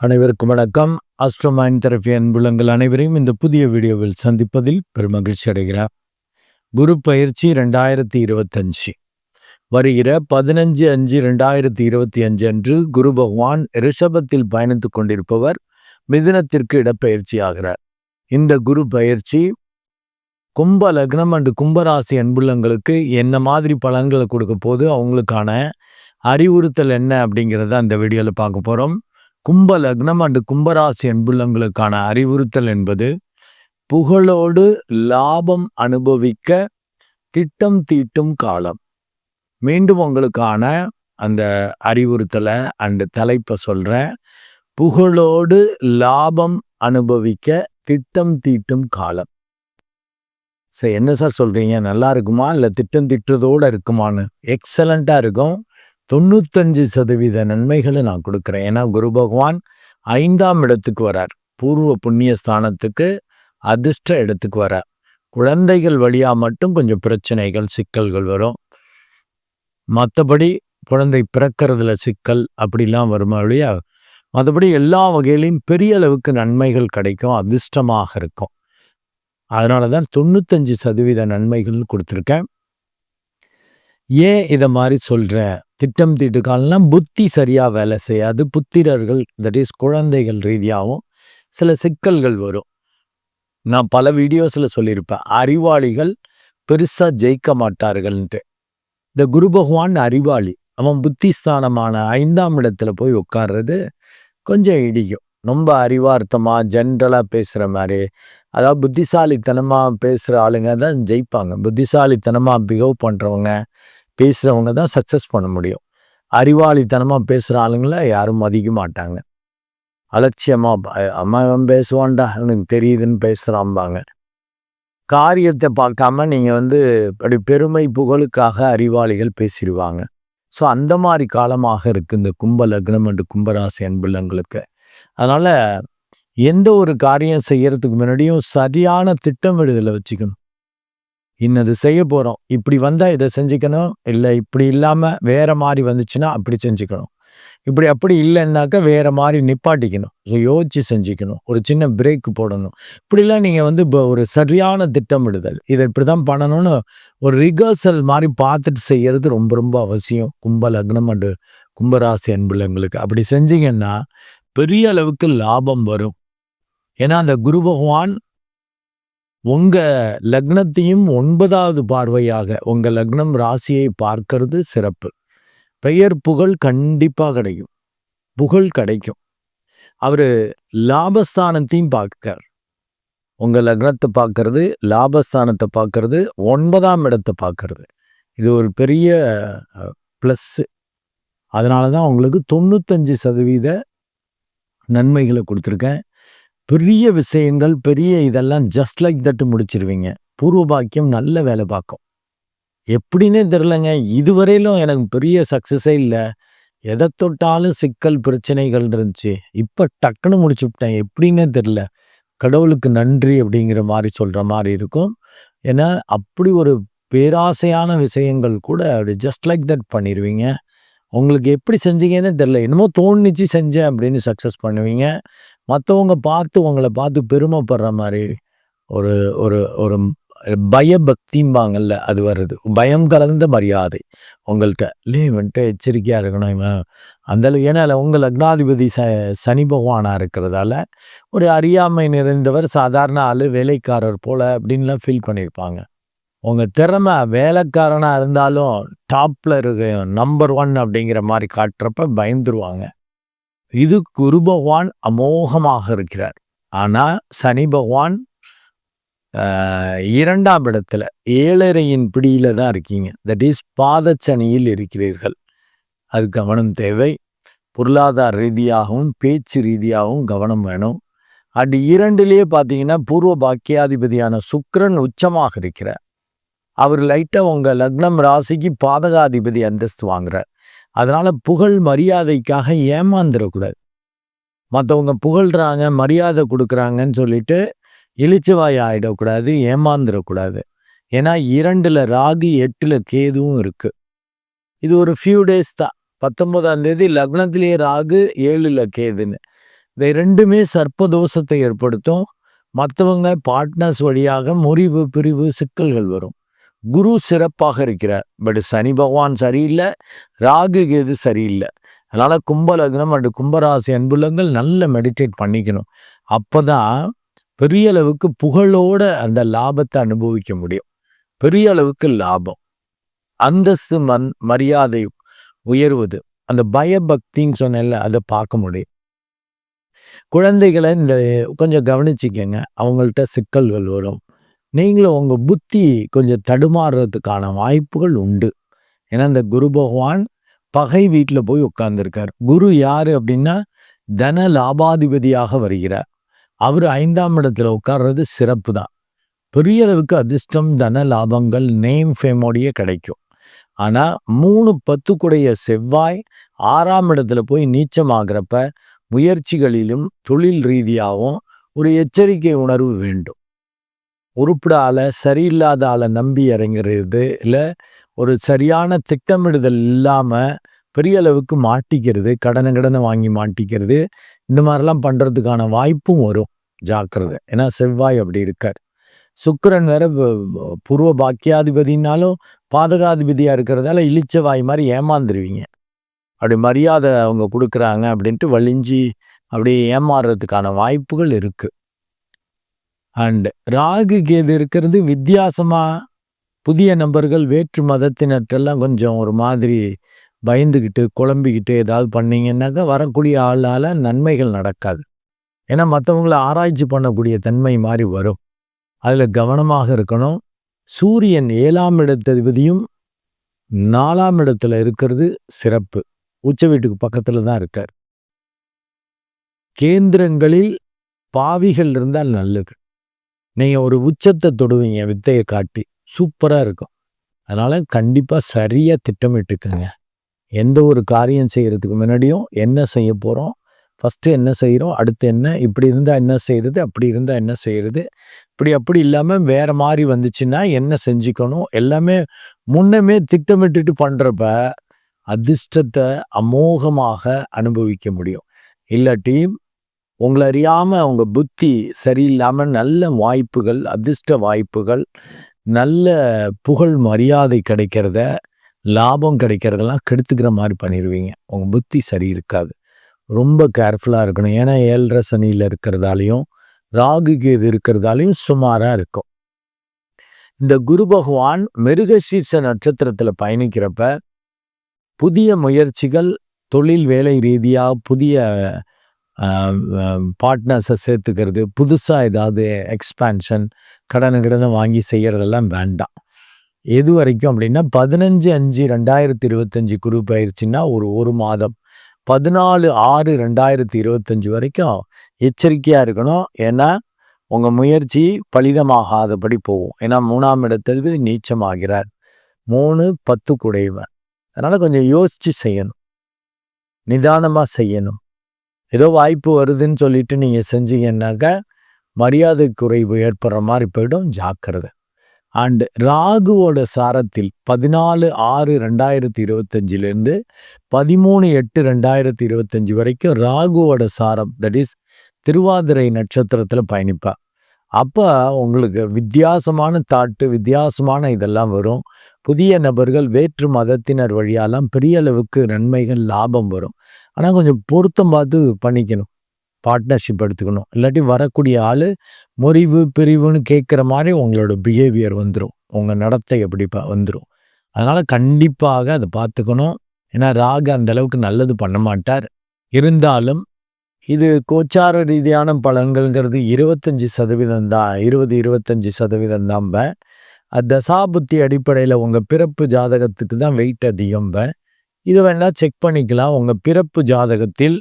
அனைவருக்கும் வணக்கம். அஸ்ட்ரோமைன் தெரப்பி அன்புலங்கள் அனைவரையும் இந்த புதிய வீடியோவில் சந்திப்பதில் பெருமகிழ்ச்சி அடைகிறார் குரு பயிற்சி ரெண்டாயிரத்தி இருபத்தஞ்சு. வருகிற பதினஞ்சு அஞ்சு ரெண்டாயிரத்தி இருபத்தி அஞ்சு அன்று குரு பகவான் ரிஷபத்தில் பயணித்துக் கொண்டிருப்பவர் மிதினத்திற்கு இடப்பெயர்ச்சி ஆகிறார் இந்த குரு பயிற்சி கும்ப லக்னம் அண்டு கும்பராசி அன்புள்ளங்களுக்கு என்ன மாதிரி பலன்களை கொடுக்க போது அவங்களுக்கான அறிவுறுத்தல் என்ன அப்படிங்கிறத அந்த வீடியோவில் பார்க்க போகிறோம் கும்ப லக்னம் அண்டு கும்பராசி அன்புள்ளங்களுக்கான அறிவுறுத்தல் என்பது புகழோடு லாபம் அனுபவிக்க திட்டம் தீட்டும் காலம். மீண்டும் உங்களுக்கான அந்த அறிவுறுத்தலை அண்டு தலைப்பை சொல்கிறேன் புகழோடு லாபம் அனுபவிக்க திட்டம் தீட்டும் காலம். சார் என்ன சார் சொல்கிறீங்க நல்லா இருக்குமா? இல்லை திட்டம் திட்டுறதோடு இருக்குமான்னு? எக்ஸலண்ட்டாக இருக்கும். தொண்ணூத்தஞ்சு சதவீத நன்மைகளை நான் கொடுக்குறேன். ஏன்னா குரு பகவான் ஐந்தாம் இடத்துக்கு வரார். பூர்வ புண்ணிய ஸ்தானத்துக்கு அதிர்ஷ்ட இடத்துக்கு வரார். குழந்தைகள் வழியாக மட்டும் கொஞ்சம் பிரச்சனைகள் சிக்கல்கள் வரும். மற்றபடி குழந்தை பிறக்கிறதுல சிக்கல் அப்படிலாம் வருமா வழியா மற்றபடி எல்லா வகையிலையும் பெரிய அளவுக்கு நன்மைகள் கிடைக்கும் அதிர்ஷ்டமாக இருக்கும். அதனால தான் தொண்ணூத்தஞ்சு சதவீத நன்மைகள் கொடுத்துருக்கேன். ஏன் இதை மாதிரி சொல்கிறேன் திட்டம் தீட்டுக்கால்னா புத்தி சரியாக வேலை செய்யாது. புத்திரர்கள் தட் இஸ் குழந்தைகள் ரீதியாகவும் சில சிக்கல்கள் வரும். நான் பல வீடியோஸில் சொல்லியிருப்பேன். அறிவாளிகள் பெருசாக ஜெயிக்க மாட்டார்கள்ன்ட்டு. இந்த குரு பகவான் அறிவாளி. அவன் புத்திஸ்தானமான ஐந்தாம் இடத்துல போய் உட்கார்றது கொஞ்சம் இடிக்கும். ரொம்ப அறிவார்த்தமாக ஜென்ரலாக பேசுகிற மாதிரி. அதாவது புத்திசாலித்தனமாக பேசுகிற ஆளுங்க தான் ஜெயிப்பாங்க. புத்திசாலித்தனமாக பிஹேவ் பண்ணுறவங்க பேசுகிறவங்க தான் சக்ஸஸ் பண்ண முடியும். அறிவாளித்தனமாக பேசுகிற ஆளுங்களை யாரும் மதிக்க மாட்டாங்க. அலட்சியமாக அம்மாவன் பேசுவான்டா எனக்கு தெரியுதுன்னு பேசுகிறாம்பாங்க காரியத்தை பார்க்காம நீங்கள் வந்து அப்படி பெருமை புகழுக்காக அறிவாளிகள் பேசிடுவாங்க. ஸோ அந்த மாதிரி காலமாக இருக்குது இந்த கும்ப லக்னம் அண்டு கும்பராசி அன்புள்ளங்களுக்கு. அதனால் எந்த ஒரு காரியம் செய்கிறதுக்கு முன்னாடியும் சரியான திட்டமிடுதலை வச்சுக்கணும். இன்னது செய்ய போகிறோம் இப்படி வந்தால் இதை செஞ்சுக்கணும். இல்லை இப்படி இல்லாமல் வேற மாதிரி வந்துச்சுன்னா அப்படி செஞ்சுக்கணும். இப்படி அப்படி இல்லைன்னாக்கா வேற மாதிரி நிப்பாட்டிக்கணும். ஸோ யோசிச்சு செஞ்சுக்கணும். ஒரு சின்ன பிரேக் போடணும். இப்படிலாம் நீங்கள் வந்து இப்போ ஒரு சரியான திட்டமிடுதல். இதை இப்படி தான் பண்ணணும்னு ஒரு ரிகர்சல் மாதிரி பார்த்துட்டு செய்கிறது ரொம்ப ரொம்ப அவசியம். கும்ப லக்னம் அண்டு கும்பராசி அன்புலங்களுக்கு அப்படி செஞ்சீங்கன்னா பெரிய அளவுக்கு லாபம் வரும். ஏன்னா அந்த குரு பகவான் உங்கள் லக்னத்தையும் ஒன்பதாவது பார்வையாக உங்கள் லக்னம் ராசியை பார்க்கறது சிறப்பு. பெயர் புகழ் கண்டிப்பாக கிடைக்கும். புகழ் கிடைக்கும். அவர் லாபஸ்தானத்தையும் பார்க்கார் உங்கள் லக்னத்தை பார்க்கறது லாபஸ்தானத்தை பார்க்கறது ஒன்பதாம் இடத்தை பார்க்கறது. இது ஒரு பெரிய ப்ளஸ்ஸு அதனால தான் உங்களுக்கு தொண்ணூத்தஞ்சு சதவீத நன்மைகளை கொடுத்துருக்கேன். பெரிய விஷயங்கள் பெரிய இதெல்லாம் ஜஸ்ட் லைக் தட்டு முடிச்சிருவீங்க. பூர்வ பாக்கியம் நல்ல வேலை பார்க்கும். எப்படின்னே தெரிலங்க இதுவரையிலும் எனக்கு பெரிய சக்ஸஸே இல்லை. எதை தொட்டாலும் சிக்கல் பிரச்சனைகள் இருந்துச்சு. இப்போ டக்குன்னு முடிச்சு விட்டேன். எப்படின்னே தெரில கடவுளுக்கு நன்றி அப்படிங்கிற மாதிரி சொல்கிற மாதிரி இருக்கும். ஏன்னா அப்படி ஒரு பேராசையான விஷயங்கள் கூட அப்படி ஜஸ்ட் லைக் தட் பண்ணிடுவீங்க உங்களுக்கு எப்படி செஞ்சீங்கன்னு தெரில என்னமோ தோணிச்சு செஞ்சேன் அப்படின்னு சக்ஸஸ் பண்ணுவீங்க. மற்றவங்க பார்த்து உங்களை பார்த்து பெருமைப்படுற மாதிரி ஒரு ஒரு ஒரு பயபக்திம்பாங்கல்ல அது வருது. பயம் கலந்த மரியாதை உங்கள்கிட்ட இல்லை வந்துட்டு எச்சரிக்கையாக இருக்கணும் இவன் அந்தளவு ஏன்னா உங்கள் லக்னாதிபதி ச சனி பகவானாக இருக்கிறதால ஒரு அறியாமை நிறைந்தவர் சாதாரண ஆள் வேலைக்காரர் போல் அப்படின்லாம் ஃபீல் பண்ணியிருப்பாங்க உங்கள் திறமை வேலைக்காரனாக இருந்தாலும் டாப்பில் இருக்க நம்பர் ஒன் அப்படிங்கிற மாதிரி காட்டுறப்ப பயந்துருவாங்க. இது குரு பகவான் அமோகமாக இருக்கிறார். ஆனால் சனி பகவான் இரண்டாம் இடத்துல ஏழரையின் பிடியில தான் இருக்கீங்க. தட் இஸ் பாதச்சனியில் இருக்கிறீர்கள். அது கவனம் தேவை. பொருளாதார ரீதியாகவும் பேச்சு ரீதியாகவும் கவனம் வேணும். அண்ட் இரண்டுலேயே பார்த்தீங்கன்னா பூர்வ பாக்கியாதிபதியான சுக்கரன் உச்சமாக இருக்கிறார். அவர் லைட்டாக உங்கள் லக்னம் ராசிக்கு பாதகாதிபதி அந்தஸ்து வாங்குறார். அதனால் புகழ் மரியாதைக்காக ஏமாந்துடக்கூடாது மற்றவங்க புகழ்கிறாங்க மரியாதை கொடுக்குறாங்கன்னு சொல்லிட்டு இழிச்சவாய் ஆகிடக்கூடாது ஏமாந்துடக்கூடாது ஏன்னா இரண்டில் ராகு எட்டில் கேதுவும் இருக்குது இது ஒரு ஃபியூ டேஸ் தான். பத்தொன்பதாம் தேதி லக்னத்திலேயே ராகு ஏழில் கேதுன்னு. இதை ரெண்டுமே சர்ப்பதோஷத்தை ஏற்படுத்தும். மற்றவங்க பார்ட்னர்ஸ் வழியாக முறிவு பிரிவு சிக்கல்கள் வரும். குரு சிறப்பாக இருக்கிறார். பட் சனி பகவான் சரியில்லை ராகு கேது சரியில்லை. அதனால் கும்பலக்னம் அண்டு கும்பராசி அன்புலங்கள் நல்ல மெடிடேட் பண்ணிக்கணும். அப்போ தான் பெரிய அளவுக்கு புகழோட அந்த லாபத்தை அனுபவிக்க முடியும். பெரிய அளவுக்கு லாபம். அந்தஸ்து மன் மரியாதை உயர்வது. அந்த பயபக்தின்னு சொன்னேன்ல அதை பார்க்க முடியும். குழந்தைகளை இந்த கொஞ்சம் கவனிச்சிக்கங்க. அவங்கள்ட்ட சிக்கல்கள் வரும். நீங்களும் உங்கள் புத்தி கொஞ்சம் தடுமாறுறதுக்கான வாய்ப்புகள் உண்டு. ஏன்னா இந்த குரு பகவான் பகை வீட்டில் போய் உட்கார்ந்துருக்கார். குரு யார் அப்படின்னா தன லாபாதிபதியாக வருகிறார். அவர் ஐந்தாம் இடத்துல உட்கார்றது சிறப்பு தான். பெரிய அளவுக்கு அதிர்ஷ்டம் தன லாபங்கள் நேம் ஃபேமோடையே கிடைக்கும். ஆனால் மூணு பத்துக்குடைய செவ்வாய் ஆறாம் இடத்துல போய் நீச்சமாகிறப்ப முயற்சிகளிலும் தொழில் ரீதியாகவும் ஒரு எச்சரிக்கை உணர்வு வேண்டும். உருப்பிட ஆளை சரியில்லாத ஆளை நம்பி இறங்குறது இல்லை ஒரு சரியான திட்டமிடுதல் இல்லாமல் பெரிய அளவுக்கு மாட்டிக்கிறது கடனை கடனை வாங்கி மாட்டிக்கிறது இந்த மாதிரிலாம் பண்ணுறதுக்கான வாய்ப்பும் வரும். ஜாக்கிரதை. ஏன்னா செவ்வாய் அப்படி இருக்கார். சுக்கரன் வேற பூர்வ பாக்கியாதிபதினாலும் பாதகாதிபதியாக இருக்கிறதால இழிச்ச வாய் மாதிரி ஏமாந்துருவீங்க. அப்படி மரியாதை அவங்க கொடுக்குறாங்க அப்படின்ட்டு வலிஞ்சி அப்படியே ஏமாறுறதுக்கான வாய்ப்புகள் இருக்குது அண்ட் ராகு கேது இருக்கிறது வித்தியாசமாக புதிய நபர்கள் வேற்று மதத்தினற்றெல்லாம் கொஞ்சம் ஒரு மாதிரி பயந்துக்கிட்டு குழம்பிக்கிட்டு ஏதாவது பண்ணீங்கன்னாக்கா வரக்கூடிய ஆளால் நன்மைகள் நடக்காது. ஏன்னா மற்றவங்கள ஆராய்ச்சி பண்ணக்கூடிய தன்மை மாதிரி வரும். அதில் கவனமாக இருக்கணும். சூரியன் ஏழாம் இடத்ததிபதியும் நாலாம் இடத்துல இருக்கிறது சிறப்பு. உச்ச வீட்டுக்கு பக்கத்தில் தான் இருக்கார். கேந்திரங்களில் பாவிகள் இருந்தால் நல்லது. நீங்கள் ஒரு உச்சத்தை தொடுவீங்க வித்தையை காட்டி. சூப்பராக இருக்கும். அதனால் கண்டிப்பாக சரியாக திட்டமிட்டுக்கோங்க எந்த ஒரு காரியம் செய்கிறதுக்கு முன்னாடியும் என்ன செய்ய போகிறோம் ஃபஸ்ட்டு என்ன செய்கிறோம் அடுத்து என்ன? இப்படி இருந்தால் என்ன செய்கிறது அப்படி இருந்தால் என்ன செய்கிறது இப்படி அப்படி இல்லாமல் வேறு மாதிரி வந்துச்சுன்னா என்ன செஞ்சுக்கணும்? எல்லாமே முன்னமே திட்டமிட்டுட்டு பண்ணுறப்ப அதிர்ஷ்டத்தை அமோகமாக அனுபவிக்க முடியும். இல்லாட்டி உங்களை அறியாமல் அவங்க புத்தி சரியில்லாமல் நல்ல வாய்ப்புகள் அதிர்ஷ்ட வாய்ப்புகள் நல்ல புகழ் மரியாதை கிடைக்கிறத லாபம் கிடைக்கிறதெல்லாம் கெடுத்துக்கிற மாதிரி பண்ணிடுவீங்க உங்கள் புத்தி சரி இருக்காது. ரொம்ப கேர்ஃபுல்லாக இருக்கணும். ஏன்னா ஏழரை சனியில் இருக்கிறதாலையும் ராகு கேது இருக்கிறதாலையும் சுமாராக இருக்கும். இந்த குரு பகவான் மிருகசீர்ஷ நட்சத்திரத்தில் பயணிக்கிறப்ப புதிய முயற்சிகள் தொழில் வேலை ரீதியாக புதிய பார்ட்னர்ஸை சேர்த்துக்கிறது புதுசாக ஏதாவது எக்ஸ்பேன்ஷன் கடனை கடனை வாங்கி செய்கிறதெல்லாம் வேண்டாம். எது வரைக்கும் அப்படின்னா பதினஞ்சு அஞ்சு ரெண்டாயிரத்தி இருபத்தஞ்சி குரு பயிற்சின்னா ஒரு ஒரு மாதம். பதினாலு ஆறு ரெண்டாயிரத்தி இருபத்தஞ்சி வரைக்கும் எச்சரிக்கையாக இருக்கணும். ஏன்னா உங்கள் முயற்சி பலிதமாகாதபடி போகும். ஏன்னா மூணாம் இடத்திற்கு நீச்சமாகிறார். மூணு பத்து குடைவன். அதனால் கொஞ்சம் யோசித்து செய்யணும். நிதானமாக செய்யணும். ஏதோ வாய்ப்பு வருதுன்னு சொல்லிட்டு நீங்கள் செஞ்சீங்கன்னாக்கா மரியாதை குறைவு ஏற்படுற மாதிரி போயிடும். ஜாக்கிரதை. அண்டு ராகுவோட சாரத்தில் பதினாலு ஆறு ரெண்டாயிரத்தி இருபத்தஞ்சிலேருந்து பதிமூணு எட்டு ரெண்டாயிரத்தி இருபத்தஞ்சி வரைக்கும் ராகுவோட சாரம் தட் இஸ் திருவாதிரை நட்சத்திரத்தில் பயணிப்பாள் அப்போ உங்களுக்கு வித்தியாசமான தாட்டு வித்தியாசமான இதெல்லாம் வரும். புதிய நபர்கள் வேற்று மதத்தினர் வழியாலாம் பெரிய அளவுக்கு நன்மைகள் லாபம் வரும். ஆனால் கொஞ்சம் பொருத்தம் பார்த்து பண்ணிக்கணும். பார்ட்னர்ஷிப் எடுத்துக்கணும். இல்லாட்டி வரக்கூடிய ஆள் முறிவு பிரிவுன்னு கேட்குற மாதிரி உங்களோட பிஹேவியர் வந்துடும் உங்கள் நடத்தை எப்படி வந்துடும் அதனால் கண்டிப்பாக அதை பார்த்துக்கணும். ஏன்னா ராக அந்த அளவுக்கு நல்லது பண்ண மாட்டார். இருந்தாலும் இது கோச்சார ரீதியான பலன்கள்ங்கிறது இருபத்தஞ்சி சதவீதம் தான். இருபது இருபத்தஞ்சி சதவீதம் தான் தசாபுத்தி அடிப்படையில் உங்கள் பிறப்பு ஜாதகத்துக்கு தான் வெயிட் அதிகம் இது வேணால் செக் பண்ணிக்கலாம். உங்கள் பிறப்பு ஜாதகத்தில்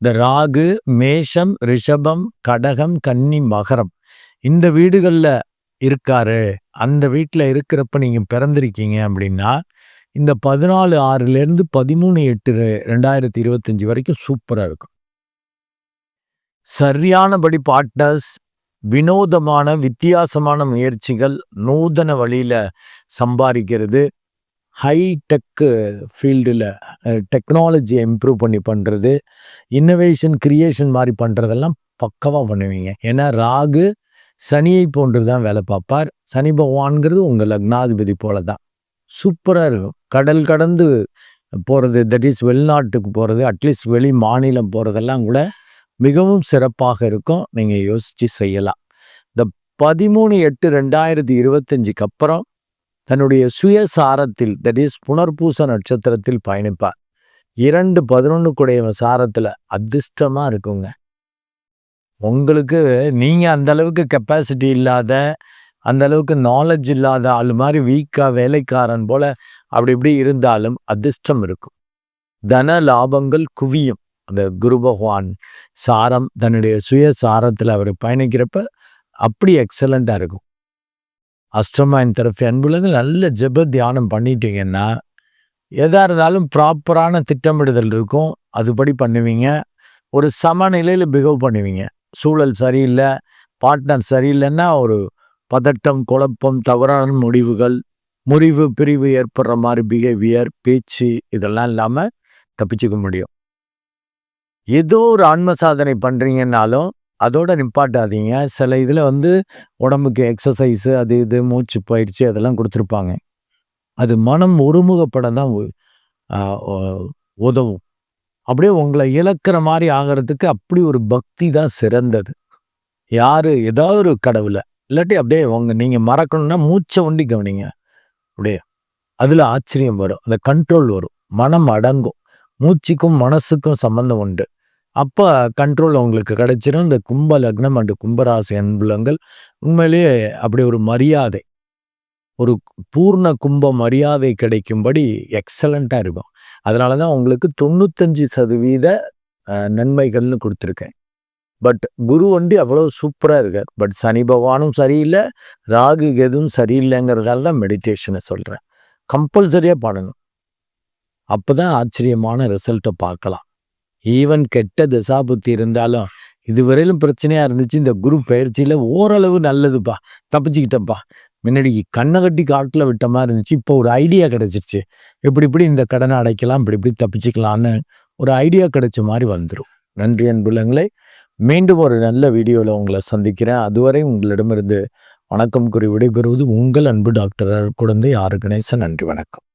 இந்த ராகு மேஷம் ரிஷபம் கடகம் கன்னி மகரம் இந்த வீடுகளில் இருக்காரு. அந்த வீட்டில் இருக்கிறப்ப நீங்கள் பிறந்திருக்கீங்க அப்படின்னா இந்த பதினாலு ஆறுலேருந்து பதிமூணு எட்டு ரெண்டாயிரத்தி இருபத்தஞ்சி வரைக்கும் சூப்பராக இருக்கும். சரியானபடி பார்ட்னர்ஸ் வினோதமான வித்தியாசமான முயற்சிகள் நூதன வழியில் சம்பாதிக்கிறது. ஹைடெக்கு ஃபீல்டில் டெக்னாலஜியை இம்ப்ரூவ் பண்ணி பண்ணுறது இன்னோவேஷன் கிரியேஷன் மாதிரி பண்ணுறதெல்லாம் பக்கவாக பண்ணுவீங்க. ஏன்னா ராகு சனியை போன்று தான் வேலை பார்ப்பார். சனி பகவான்கிறது உங்கள் லக்னாதிபதி போல தான் சூப்பராக இருக்கும். கடல் கடந்து போகிறது தட் இஸ் வெளிநாட்டுக்கு போகிறது அட்லீஸ்ட் வெளி மாநிலம் போகிறதெல்லாம் கூட மிகவும் சிறப்பாக இருக்கும். நீங்கள் யோசித்து செய்யலாம். இந்த பதிமூணு எட்டு ரெண்டாயிரத்தி இருபத்தஞ்சுக்கு அப்புறம் தன்னுடைய சுயசாரத்தில் தட் இஸ் புனர்பூச நட்சத்திரத்தில் பயணிப்பார். இரண்டு பதினொன்றுக்குடைய சாரத்தில் அதிர்ஷ்டமாக இருக்குங்க. உங்களுக்கு நீங்கள் அந்த அளவுக்கு கெப்பாசிட்டி இல்லாத அந்த அளவுக்கு நாலெட்ஜ் இல்லாத ஆள் மாதிரி வீக்காக வேலைக்காரன் போல் அப்படி இப்படி இருந்தாலும் அதிர்ஷ்டம் இருக்கும். தன லாபங்கள் குவியும். அந்த குரு பகவான் சாரம் தன்னுடைய சுய சாரத்தில் அவர் பயணிக்கிறப்ப அப்படி எக்ஸலண்ட்டாக இருக்கும். அஷ்டமாயின் தரப்பு அன்புலங்கள் நல்ல ஜெப தியானம் பண்ணிட்டீங்கன்னா எதாக இருந்தாலும் ப்ராப்பரான திட்டமிடுதல் இருக்கும். அதுபடி பண்ணுவீங்க. ஒரு சமநிலையில் பிஹேவ் பண்ணுவீங்க. சூழல் சரியில்லை பார்ட்னர் சரியில்லைன்னா ஒரு பதட்டம் குழப்பம் தவறான முடிவுகள் முறிவு பிரிவு ஏற்படுற மாதிரி பிஹேவியர் பேச்சு இதெல்லாம் இல்லாமல் தப்பிச்சுக்க முடியும். ஏதோ ஒரு ஆன்ம சாதனை பண்ணுறீங்கன்னாலும் அதோட நிப்பாட்டாதீங்க. சில இதில் வந்து உடம்புக்கு எக்ஸசைஸு அது இது மூச்சு பயிற்சி அதெல்லாம் கொடுத்துருப்பாங்க. அது மனம் ஒருமுகப்பட தான் உதவும். அப்படியே உங்களை இழக்கிற மாதிரி ஆகிறதுக்கு அப்படி ஒரு பக்தி தான் சிறந்தது. யார் ஏதாவது ஒரு கடவுளை இல்லாட்டி அப்படியே உங்க நீங்கள் மறக்கணும்னா மூச்சை ஒண்டி கவனிங்க. அப்படியே அதில் ஆச்சரியம் வரும். அந்த கண்ட்ரோல் வரும். மனம் அடங்கும். மூச்சுக்கும் மனசுக்கும் சம்மந்தம் உண்டு. அப்போ கண்ட்ரோல் அவங்களுக்கு கிடைச்சிடும் இந்த கும்ப லக்னம் அண்டு கும்பராசி அன்புலங்கள் உண்மையிலேயே அப்படி ஒரு மரியாதை ஒரு பூர்ண கும்ப மரியாதை கிடைக்கும்படி எக்ஸலண்ட்டாக இருக்கும். அதனால தான் உங்களுக்கு தொண்ணூத்தஞ்சு சதவீத நன்மைகள்னு கொடுத்துருக்கேன். பட் குரு வண்டி அவ்வளோ சூப்பராக இருக்கார். பட் சனி பகவானும் சரியில்லை ராகு எதுவும் சரியில்லைங்கிறதால தான் மெடிடேஷனை சொல்கிறேன் கம்பல்சரியாக பாடணும். அப்போ தான் ஆச்சரியமான ரிசல்ட்டை பார்க்கலாம். ஈவன் கெட்ட தசாபுத்தி இருந்தாலும் இதுவரையிலும் பிரச்சனையாக இருந்துச்சு. இந்த குரு பயிற்சியில் ஓரளவு நல்லதுப்பா. தப்பிச்சுக்கிட்டப்பா முன்னாடி கண்ணை கட்டி காட்டில் விட்ட மாதிரி இருந்துச்சு. இப்போ ஒரு ஐடியா கிடச்சிருச்சு. இப்படி இப்படி இந்த கடனை அடைக்கலாம். இப்படி இப்படி தப்பிச்சுக்கலான்னு ஒரு ஐடியா கிடைச்ச மாதிரி வந்துடும் நன்றி அன்புலங்களை. மீண்டும் ஒரு நல்ல வீடியோவில் உங்களை சந்திக்கிறேன். அதுவரை உங்களிடமிருந்து வணக்கம் கூறி விடைபெறுவது உங்கள் அன்பு டாக்டர் குழந்தை ஆறு கணேசன். நன்றி வணக்கம்.